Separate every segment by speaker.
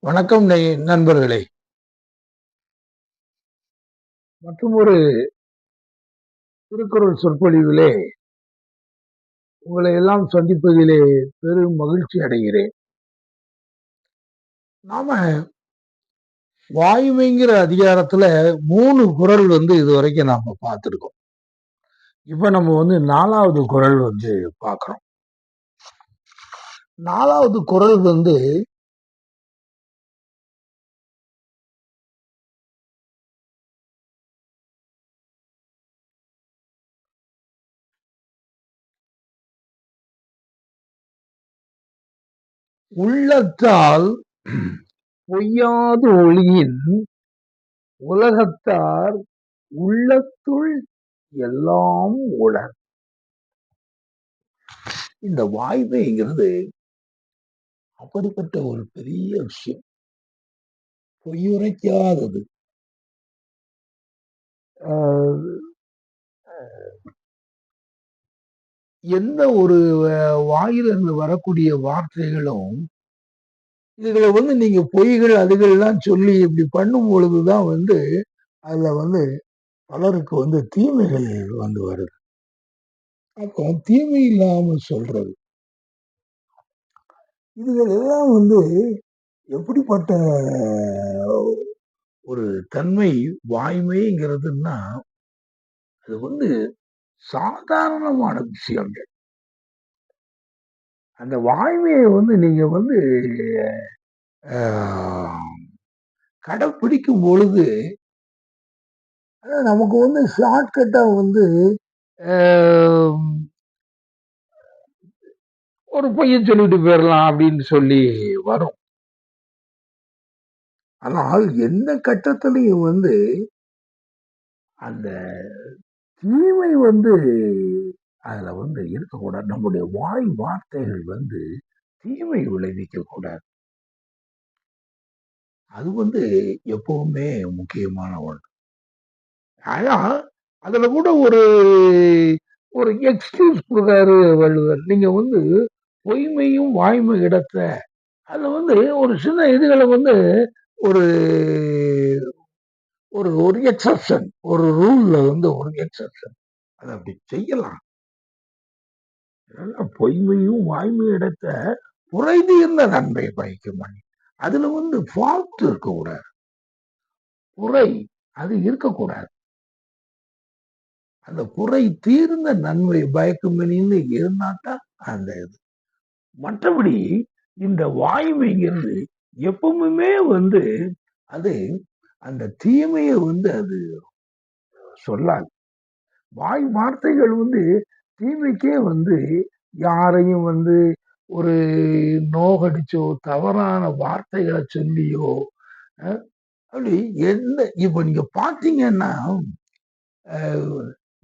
Speaker 1: வணக்கம் நெய்- நண்பர்களே. மற்றும் ஒரு திருக்குறள் சொற்பொழிவிலே உங்களை எல்லாம் சந்திப்பதிலே பெரும் மகிழ்ச்சி அடைகிறேன். நாம வாயுமைங்கிற அதிகாரத்துல மூணு குரல் வந்து இதுவரைக்கும் நாம பார்த்துருக்கோம். இப்ப நம்ம வந்து நாலாவது குரல் வந்து பார்க்கிறோம். நாலாவது குரல் வந்து உள்ளத்தால் பொய்யாது ஒளியின் உலகத்தார் உள்ளத்துள் எல்லாம் உடன் இந்த வாய்மைங்கிறது அப்படிப்பட்ட ஒரு பெரிய விஷயம். பொய்யுரைக்காதது. ஆஹ் எந்த ஒரு வாயிலிருந்து வரக்கூடிய வார்த்தைகளும் இதுல வந்து நீங்க பொய்கள் அதுகள்லாம் சொல்லி இப்படி பண்ணும் பொழுதுதான் வந்து அதுல வந்து பலருக்கு வந்து தீமைகள் வந்து வருது. அப்போ தீமை இல்லாம சொல்றது. இதுகள் எல்லாம் வந்து எப்படிப்பட்ட ஒரு தன்மை வாய்மைங்கிறதுன்னா அது வந்து சாதாரணமான விஷயங்கள். அந்த வாய்மையை வந்து நீங்க வந்து ஆஹ், கடைப்பிடிக்கும் பொழுது நமக்கு வந்து ஷார்ட்கட்டா வந்து ஆஹ், ஒரு பையன் சொல்லிட்டு போயிடலாம் அப்படின்னு சொல்லி வரும். ஆனால் எந்த கட்டத்திலையும் வந்து அந்த தீமை வந்து அதுல வந்து இருக்கக்கூடாது. நம்முடைய வாய் வார்த்தைகள் வந்து தீமை விளைவிக்க கூடாது அது வந்து எப்பவுமே முக்கியமான ஒன்று. ஆனா அதுல கூட ஒரு ஒரு எக்ஸ்கியூஸ் கொடுக்காரு வள்ளுவர். நீங்க வந்து பொய்மையும் வாய்மை இடத்த. அதில் வந்து ஒரு சின்ன இதுகளை வந்து ஒரு ஒரு ஒரு எக்ஸப்ஷன் ஒரு ரூல்ல வந்து ஒரு எக்ஸப்ஷன் அதை அப்படி செய்யலாம். பொய்மையும் வாய்மை இடத்த குறை தீர்ந்த நன்மை பயக்கும் மணி. அதுல வந்து ஃபால்ட் இருக்கக்கூடாது. குறை அது இருக்கக்கூடாது. அந்த குறை தீர்ந்த நன்மை பயக்குமணின்னு இருந்தாட்டா அந்த இது. மற்றபடி இந்த வாய்மைங்கிறது எப்பவுமே வந்து அது அந்த தீமையை வந்து அது சொல்லாது. வாய் வார்த்தைகள் வந்து தீமைக்கே வந்து யாரையும் வந்து ஒரு நோகடிச்சோ தவறான வார்த்தைகளை சொல்லியோ அப்படி எந்த இப்ப நீங்க பாத்தீங்கன்னா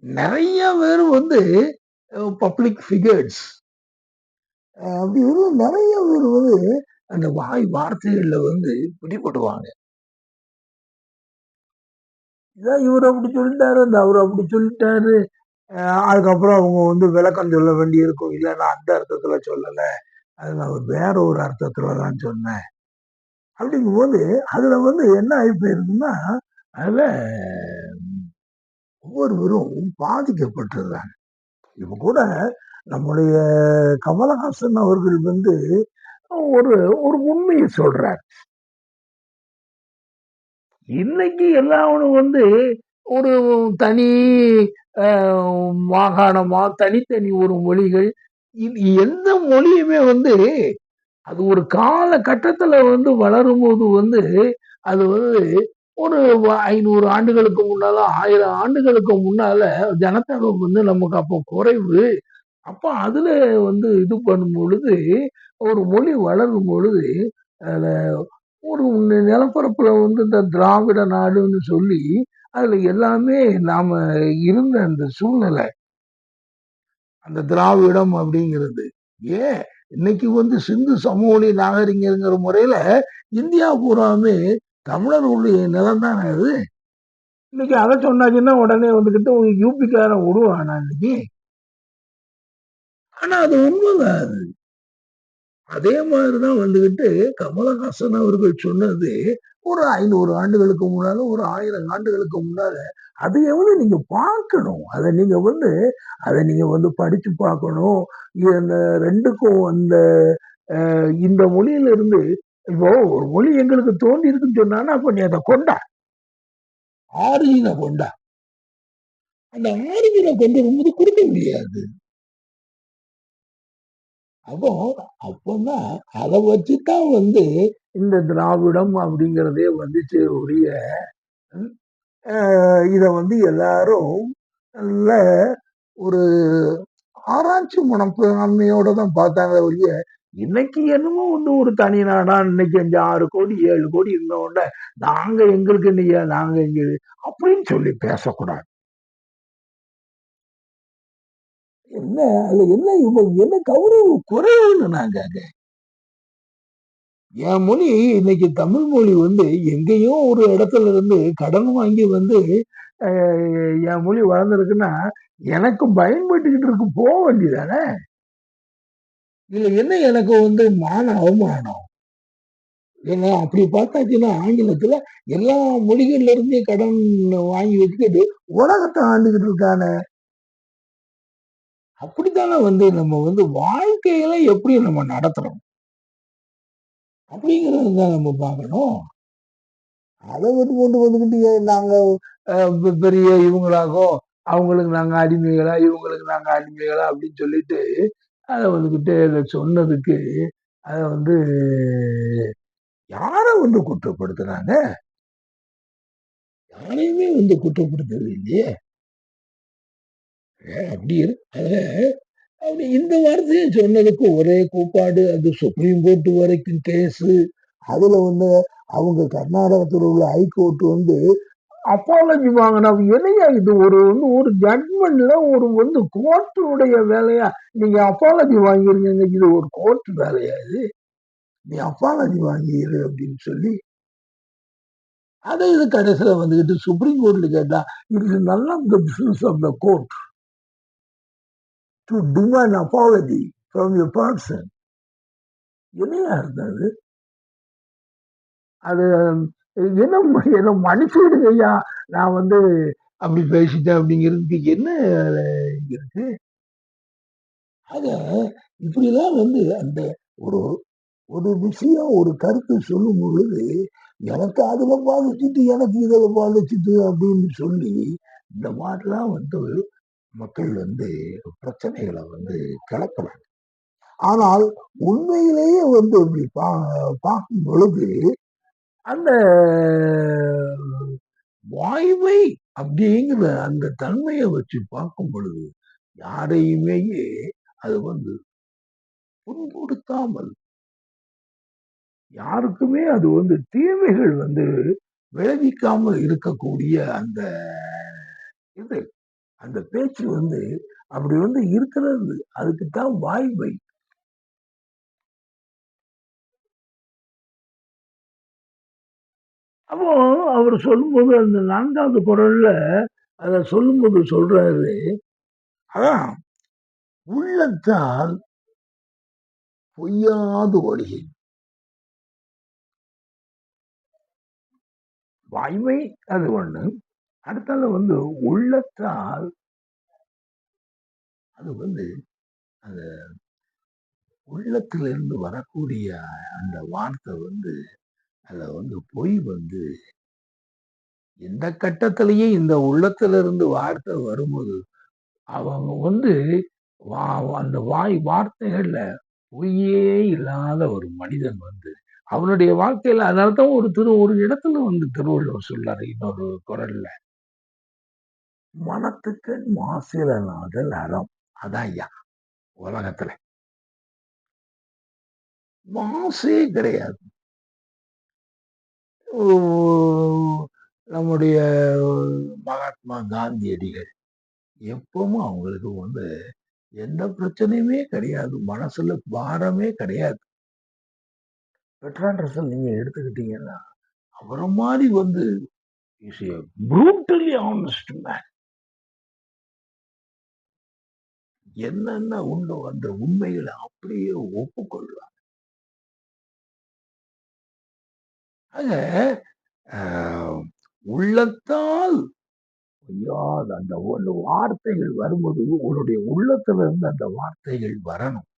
Speaker 1: நிறைய பேர் வந்து பப்ளிக் ஃபிகர்ஸ் அப்படி வந்து நிறைய பேர் வந்து அந்த வாய் வார்த்தைகள்ல வந்து பிடிபடுவாங்க. இதான் இவர் அப்படி சொல்லிட்டாரு அந்த அவர் அப்படி சொல்லிட்டாரு. அதுக்கப்புறம் அவங்க வந்து விளக்கம் சொல்ல வேண்டி இருக்கும் நான் அந்த அர்த்தத்தில் சொல்லலை. அது நான் வேற ஒரு அர்த்தத்தில் தான் சொன்னேன். அப்படிங்கும்போது அதில் வந்து என்ன ஆகி போயிருக்குன்னா ஒவ்வொருவரும் பாதிக்கப்பட்டுறாங்க இப்போ கூட நம்முடைய கமலஹாசன் அவர்கள் வந்து ஒரு ஒரு உண்மையை சொல்றார். இன்னைக்கு எல்லாவனும் வந்து ஒரு தனி மாகாணமா தனித்தனி ஒரு மொழிகள் இது எந்த மொழியுமே வந்து அது ஒரு கால கட்டத்துல வந்து வளரும்போது வந்து அது வந்து ஒரு ஐநூறு ஆண்டுகளுக்கு முன்னால ஆயிரம் ஆண்டுகளுக்கு முன்னால ஜனத்தொகை வந்து நமக்கு அப்போ குறைவு. அப்போ அதில் வந்து இது பண்ணும் பொழுது ஒரு மொழி வளரும் பொழுது ஒரு நிலப்பரப்பில் வந்து இந்த திராவிட நாடுன்னு சொல்லி அதில் எல்லாமே நாம் இருந்த அந்த சூழ்நிலை. அந்த திராவிடம் அப்படிங்கிறது. ஏன்? இன்னைக்கு வந்து சிந்து சமவெளி நாகரிகங்கிற முறையில் இந்தியா பூராமே தமிழர்களுடைய நிலம் தானே அது? இன்னைக்கு அதை சொன்னாச்சுன்னா உடனே வந்துக்கிட்டு யூபிக்காரன் விடுவானா இன்னைக்கு ஆனா அது உண்மைதான் அது. அதே மாதிரிதான் வந்துகிட்டு கமலஹாசன் அவர்கள் சொன்னது ஒரு ஐநூறு ஆண்டுகளுக்கு முன்னால ஒரு ஆயிரம் ஆண்டுகளுக்கு முன்னால அதைய வந்து நீங்க பார்க்கணும். அதை நீங்க வந்து அதை நீங்க வந்து படிச்சு பார்க்கணும். இந்த ரெண்டுக்கும் அந்த இந்த மொழியில இருந்து இப்போ ஒரு மொழி எங்களுக்கு தோண்டி இருக்குன்னு சொன்னான்னா அப்ப நீ அதை கொண்டா? ஆரிஜினை கொண்டா? அந்த ஆரிஜினை கொண்டு ரொம்ப கொடுக்க முடியாது. அப்போ அப்பதான் அதை வச்சுதான் வந்து இந்த திராவிடம் அப்படிங்கிறதே வந்துச்சு உரிய இதை இத வந்து எல்லாரும் நல்ல ஒரு ஆராய்ச்சி மனப்பான்மையோட தான் பார்த்தாங்க ஒழிய இன்னைக்கு என்னமோ வந்து ஒரு தனி நாடா இன்னைக்கு அஞ்சு ஆறு கோடி ஏழு கோடி இருந்தவொட நாங்க எங்களுக்கு இல்லையா நாங்க எங்க அப்படின்னு சொல்லி பேசக்கூடாது. என்ன? அதுல என்ன இவங்க என்ன கௌரவ குறைவுன்னு நாங்க என் மொழி இன்னைக்கு தமிழ் மொழி வந்து எங்கேயோ ஒரு இடத்துல இருந்து கடன் வாங்கி வந்து என் மொழி வளர்ந்துருக்குன்னா எனக்கும் பயன்பட்டுக்கிட்டு இருக்கு போக வேண்டியதானே? இதுல என்ன எனக்கு வந்து மான அவமானம்? ஏன்னா அப்படி பார்த்தாச்சுன்னா ஆங்கிலத்துல எல்லா மொழிகள்ல இருந்தே கடன் வாங்கி வச்சுக்கிட்டு உலகத்தை ஆண்டுகிட்டு இருக்கானே? அப்படித்தானே வந்து நம்ம வந்து வாழ்க்கையில எப்படி நம்ம நடத்துறோம்? அப்படிங்கறது தான் நம்ம பார்க்கணும். அதை விட்டு கொண்டு வந்துக்கிட்டு நாங்கள் நாங்க பெரிய இவங்களாகோ அவங்களுக்கு நாங்க அடிமைகளா இவங்களுக்கு நாங்க அடிமைகளா அப்படின்னு சொல்லிட்டு அதை வந்துக்கிட்டு இதை சொன்னதுக்கு அதை வந்து யாரை வந்து குற்றப்படுத்துறாங்க? யாரையுமே வந்து குற்றப்படுத்துறது இல்லையே. அப்படி இருக்காங்க அப்படி இந்த வார்த்தையை சொன்னதுக்கு ஒரே கூப்பாடு அது சுப்ரீம் கோர்ட் வரைக்கும் கேஸு அதுல வந்து அவங்க கர்நாடகத்தில் உள்ள ஹைகோர்ட் வந்து அப்பாலஜி வாங்கினா என்னையா இது? ஒரு வந்து ஒரு ஜட்மெண்ட்ல ஒரு வந்து கோர்ட்டுடைய வேலையா? நீங்க அப்பாலஜி வாங்கிருங்க இது ஒரு கோர்ட் வேலையா இது? நீ அப்பாலஜி வாங்கிரு அப்படின்னு சொல்லி. அதை இது கடைசியில் வந்துக்கிட்டு சுப்ரீம் கோர்ட்ல கேட்டா it is null of the business of the court to demand apology from you person என்னையா இருந்தது அது? என்ன என்ன மன்னிச்சுடுங்க ஐயா நான் வந்து அப்படி பேசிட்டேன் அப்படிங்கிறதுக்கு என்ன இருக்கு? ஆக இப்படிலாம் வந்து அந்த ஒரு ஒரு விஷயம் ஒரு கருத்து சொல்லும் பொழுது எனக்கு அதில் பாதிச்சுட்டு எனக்கு இதில் பாதிச்சுட்டு அப்படின்னு சொல்லி இந்த மாதிரிலாம் வந்து மக்கள் வந்து பிரச்சனைகளை வந்து கிளப்புறாங்க ஆனால் உண்மையிலேயே வந்து இப்படி பா பார்க்கும் பொழுது அந்த வாய்மை அப்படிங்கிற அந்த தன்மையை வச்சு பார்க்கும் பொழுது யாரையுமேயே அது வந்து புண்படுத்தாமல் யாருக்குமே அது வந்து தீமைகள் வந்து விளைவிக்காமல் இருக்கக்கூடிய அந்த இது. அந்த பேச்சு வந்து அப்படி வந்து இருக்கிறது. அதுக்கு தான் வாய்மை அப்போ அவர் சொல்லும்போது அந்த நான்காவது குரல்ல அத சொல்லும்போது சொல்றாரு. அதான் உள்ளத்தால் பொய்யாது ஒழுகி வாய்மை அது ஒண்ணு. அடுத்தால வந்து உள்ளத்தால் அது வந்து அந்த உள்ளத்திலிருந்து வரக்கூடிய அந்த வார்த்தை வந்து அதில் வந்து பொய் வந்து எந்த கட்டத்திலேயே இந்த உள்ளத்திலிருந்து வார்த்தை வரும்போது அவங்க வந்து வா- அந்த வாய் வார்த்தைகளில் பொய்யே இல்லாத ஒரு மனிதன் வந்து அவனுடைய வாழ்க்கையில் அதனால தான் ஒரு திரு ஒரு இடத்துல வந்து திருவள்ளுவர் சொல்றாரு இன்னொரு குரல்ல. மனத்துக்கு மாசிலனாதல் அறம் அதான் ஐயா உலகத்துல. மாசே கிடையாது. ஓ, நம்முடைய மகாத்மா காந்தியடிகள் எப்பவும் அவங்களுக்கு வந்து எந்த பிரச்சனையுமே கிடையாது மனசுல பாரமே கிடையாது. பெட்ரான் ரசல் நீங்க எடுத்துக்கிட்டீங்கன்னா அவரை மாதிரி வந்து ப்ரூட்டலி ஆனஸ்ட் மேன் என்னென்ன உண்டோ அந்த உண்மைகளை அப்படியே ஒப்புக்கொள்வார் ஆக உள்ளத்தால் ஐயாது அந்த ஒன்று வார்த்தைகள் வரும்போது உன்னுடைய உள்ளத்துல இருந்து அந்த வார்த்தைகள் வரணும்.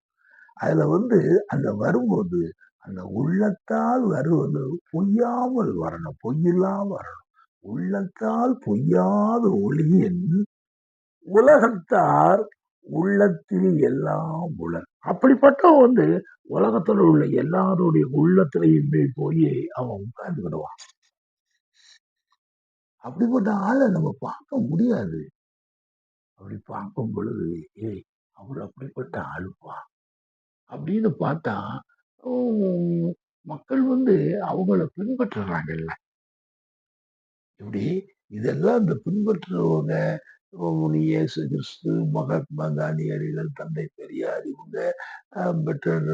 Speaker 1: அதுல வந்து அந்த வரும்போது அந்த உள்ளத்தால் வருவது பொய்யாமல் வரணும் பொய்யில்லாம வரணும். உள்ளத்தால் பொய்யாத ஒளியின் உலகத்தார் உள்ளத்தில் எல்லாம் உலன் அப்படிப்பட்டவன் வந்து உலகத்துல உள்ள எல்லாருடைய உள்ளத்திலையுமே போய் அவன் உட்கார்ந்துக்கிடுவான். அப்படிப்பட்ட ஆள நம்ம பார்க்க முடியாது. அப்படி பார்க்கும் பொழுது, ஏய் அவர் அப்படிப்பட்ட ஆளுப்பா. அப்படின்னு பார்த்தா, மக்கள் வந்து அவங்கள பின்பற்றுறாங்கல்ல. இப்படி இதெல்லாம் இந்த பின்பற்றுறவங்க, ம் இயேசு கிறிஸ்து, மகாத்மா காந்தியடிகள், தந்தை பெரியார் இவங்க, அ பெர்ட்ராண்ட்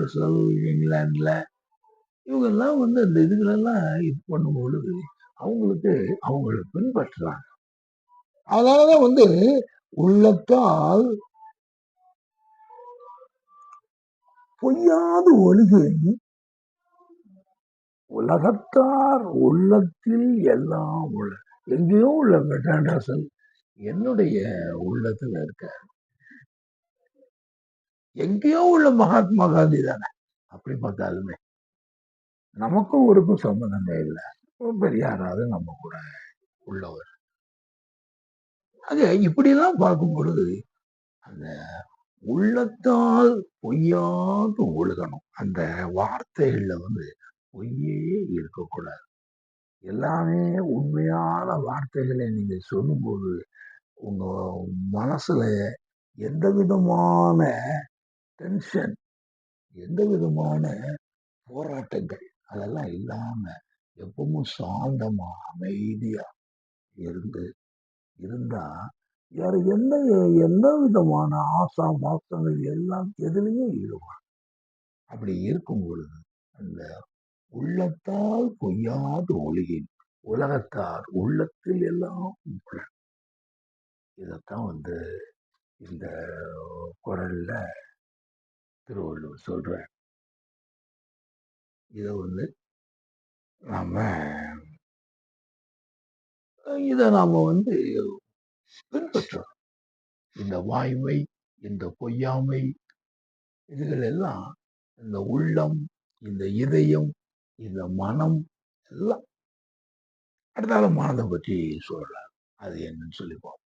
Speaker 1: இங்கிலாந்துல, இவங்கெல்லாம் வந்து அந்த இதுகளெல்லாம் இது பண்ணும் பொழுது அவங்களுக்கு அவங்கள பின்பற்றுறாங்க. அதனாலதான் வந்து உள்ளத்தால் பொய்யாத ஒளியின் உலகத்தார் உள்ளத்தில் எல்லாம் உள்ள எங்கேயோ உள்ள பெர்ட்ராண்ட் என்னுடைய உள்ளத்துல இருக்க எங்கேயோ உள்ள மகாத்மா காந்தி தானே! அப்படி பார்த்தாலுமே. நமக்கும் ஒருக்கும் சம்பந்தமே இல்ல. பெரியாராவது நம்ம கூட உள்ளவர். ஆக இப்படியெல்லாம் பார்க்கும் பொழுது, அந்த உள்ளத்தால் பொய்யாது ஒழுகணும். அந்த வார்த்தைகள்ல வந்து பொய்யே இருக்கக்கூடாது. எல்லாமே உண்மையான வார்த்தைகளை நீங்க சொல்லும்போது, உங்கள் மனசில் எந்த விதமான டென்ஷன், எந்த விதமான போராட்டங்கள் அதெல்லாம் இல்லாமல் எப்பவும் சாந்தமாக அமைதியாக இருந்து இருந்தால் யார் எந்த எந்த விதமான ஆசா பாசங்கள் எல்லாம் எதுலேயும் ஈடுபடாது. அப்படி இருக்கும் பொழுது, அந்த உள்ளத்தால் பொய்யாத ஒளியின் உலகத்தார் உள்ளத்தில் எல்லாம் இதைத்தான் வந்து இந்த குரலில் திருவள்ளுவர் சொல்கிறார் இதை வந்து நாம இதை நாம வந்து பின்பற்றணும். இந்த வாய்மை, இந்த பொய்யாமை இதுகள் எல்லாம் இந்த உள்ளம், இந்த இதயம், இந்த மனம் எல்லாம் அடுத்தாலும் மனதை பற்றி சொல்லலாம். அது என்னன்னு சொல்லி பார்ப்போம்.